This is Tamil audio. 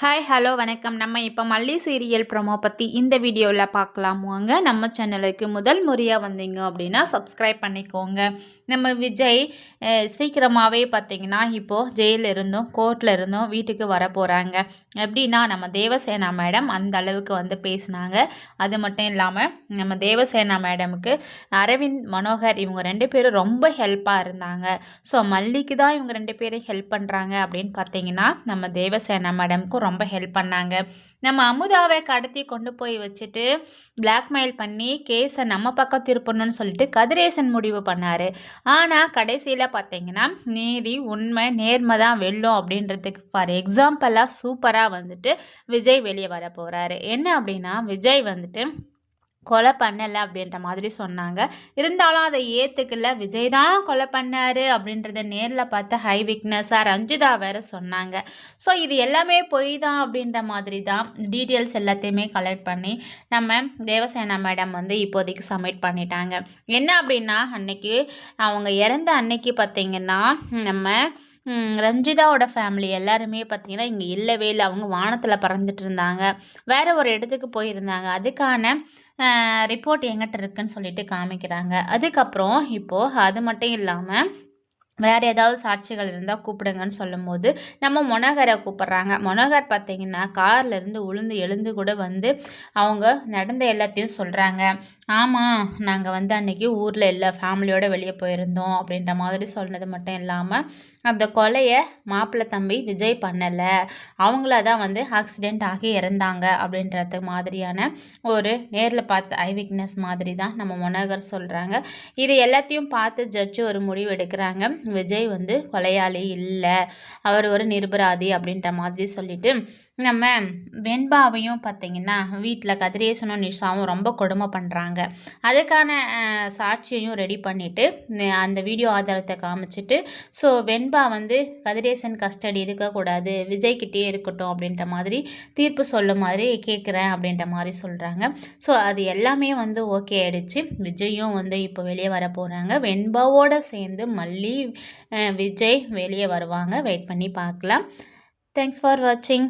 ஹாய் ஹலோ வணக்கம். நம்ம இப்போ மல்லி சீரியல் ப்ரோமோ பற்றி இந்த வீடியோவில் பார்க்கலாமுங்க நம்ம சேனலுக்கு முதல் முறையாக வந்தீங்க அப்படின்னா சப்ஸ்கிரைப் பண்ணிக்கோங்க. நம்ம விஜய் சீக்கிரமாகவே பார்த்தீங்கன்னா இப்போது ஜெயிலில் இருந்தும் கோர்ட்டில் இருந்தும் வீட்டுக்கு வர போகிறாங்க எப்படின்னா நம்ம தேவசேனா மேடம் அந்த அளவுக்கு வந்து பேசினாங்க. அது மட்டும் இல்லாமல் நம்ம தேவசேனா மேடமுக்கு அரவிந்த் மனோகர் இவங்க ரெண்டு பேரும் ரொம்ப ஹெல்ப்பாக இருந்தாங்க. ஸோ மல்லிக்கு தான் இவங்க ரெண்டு பேரும் ஹெல்ப் பண்ணுறாங்க அப்படின்னு பார்த்தீங்கன்னா நம்ம தேவசேனா மேடமுக்கும் ரொம்ப ஹெல்ப் பண்ணாங்க. நம்ம அமுதாவை கடத்தி கொண்டு போய் வச்சுட்டு பிளாக்மெயில் பண்ணி கேஸை நம்ம பக்கம் திருப்பணும்னு சொல்லிட்டு கதிரேசன் முடிவு பண்ணார். ஆனால் கடைசியில் பார்த்தீங்கன்னா நீதி உண்மை நேர்மை தான் வெல்லும் அப்படின்றதுக்கு ஃபார் எக்ஸாம்பிளாக சூப்பராக வந்துட்டு விஜய் வெளியே வர போகிறாரு என்ன அப்படின்னா விஜய் வந்துட்டு கொலை பண்ணலை அப்படின்ற மாதிரி சொன்னாங்க. இருந்தாலும் அதை ஏற்றுக்கல விஜய் தான் கொலை பண்ணாரு அப்படின்றத நேரில் பார்த்து ஹை விக்னஸாக ரஞ்சிதா வேறு சொன்னாங்க. ஸோ இது எல்லாமே பொய் தான் அப்படின்ற மாதிரி தான் டீட்டெயில்ஸ் எல்லாத்தையுமே கலெக்ட் பண்ணி நம்ம தேவசேனா மேடம் வந்து இப்போதைக்கு சப்மிட் பண்ணிட்டாங்க. என்ன அப்படின்னா அன்னைக்கு அவங்க இறந்த அன்னைக்கு பார்த்திங்கன்னா நம்ம ரஞ்சிதாவோட ஃபேமிலி எல்லாருமே பார்த்தீங்கன்னா இங்கே இல்லவே இல்லை. அவங்க வானத்தில் பறந்துட்டு இருந்தாங்க. வேறு ஒரு இடத்துக்கு போயிருந்தாங்க. அதுக்கான ரிப்போர்ட் எங்கிட்ட இருக்குன்னு சொல்லிட்டு காமிக்கிறாங்க. அதுக்கப்புறம் இப்போது அது மட்டும் இல்லாமல் வேறு ஏதாவது சாட்சிகள் இருந்தால் கூப்பிடுங்கன்னு சொல்லும்போது நம்ம மொனகரை கூப்பிட்றாங்க. மொனகர் பார்த்தீங்கன்னா கார்லேருந்து உளுந்து எழுந்து கூட வந்து அவங்க நடந்த எல்லாத்தையும் சொல்கிறாங்க ஆமாம் நாங்கள் வந்து அன்றைக்கி ஊரில் இல்லை ஃபேமிலியோடு வெளியே போயிருந்தோம் அப்படின்ற மாதிரி சொன்னது மட்டும் இல்லாமல் அந்த கொலையை மாப்பிள்ளை தம்பி விஜய் பண்ணலை. அவங்கள தான் வந்து ஆக்சிடெண்ட் ஆகி இறந்தாங்க அப்படின்றது மாதிரியான ஒரு நேரில் பார்த்த ஐ விக்னஸ் மாதிரி தான் நம்ம மொனகர் சொல்கிறாங்க இது எல்லாத்தையும் பார்த்து ஜட்ஜு ஒரு முடிவு எடுக்கிறாங்க. விஜய் வந்து கொலையாளி இல்லை. அவர் ஒரு நிரபராதி அப்படின்ற மாதிரி சொல்லிட்டு நம்ம வெண்பாவையும் பார்த்திங்கன்னா வீட்டில் கதிரேசனும் நிஷாவும் ரொம்ப கொடுமை பண்ணுறாங்க அதுக்கான சாட்சியையும் ரெடி பண்ணிவிட்டு அந்த வீடியோ ஆதாரத்தை காமிச்சிட்டு ஸோ வெண்பா வந்து கதிரேசன் கஸ்டடி இருக்கக்கூடாது விஜய்கிட்டே இருக்கட்டும் அப்படின்ற மாதிரி தீர்ப்பு சொல்ல மாதிரி கேட்குறேன் அப்படின்ற மாதிரி சொல்கிறாங்க ஸோ அது எல்லாமே வந்து ஓகே ஆகிடுச்சு விஜயும் வந்து இப்போ வெளியே வர போகிறாங்க வெண்பாவோடு சேர்ந்து மல்லி விஜய் வெளியே வருவாங்க. வெயிட் பண்ணி பார்க்கலாம். தேங்க்ஸ் ஃபார் வாட்சிங்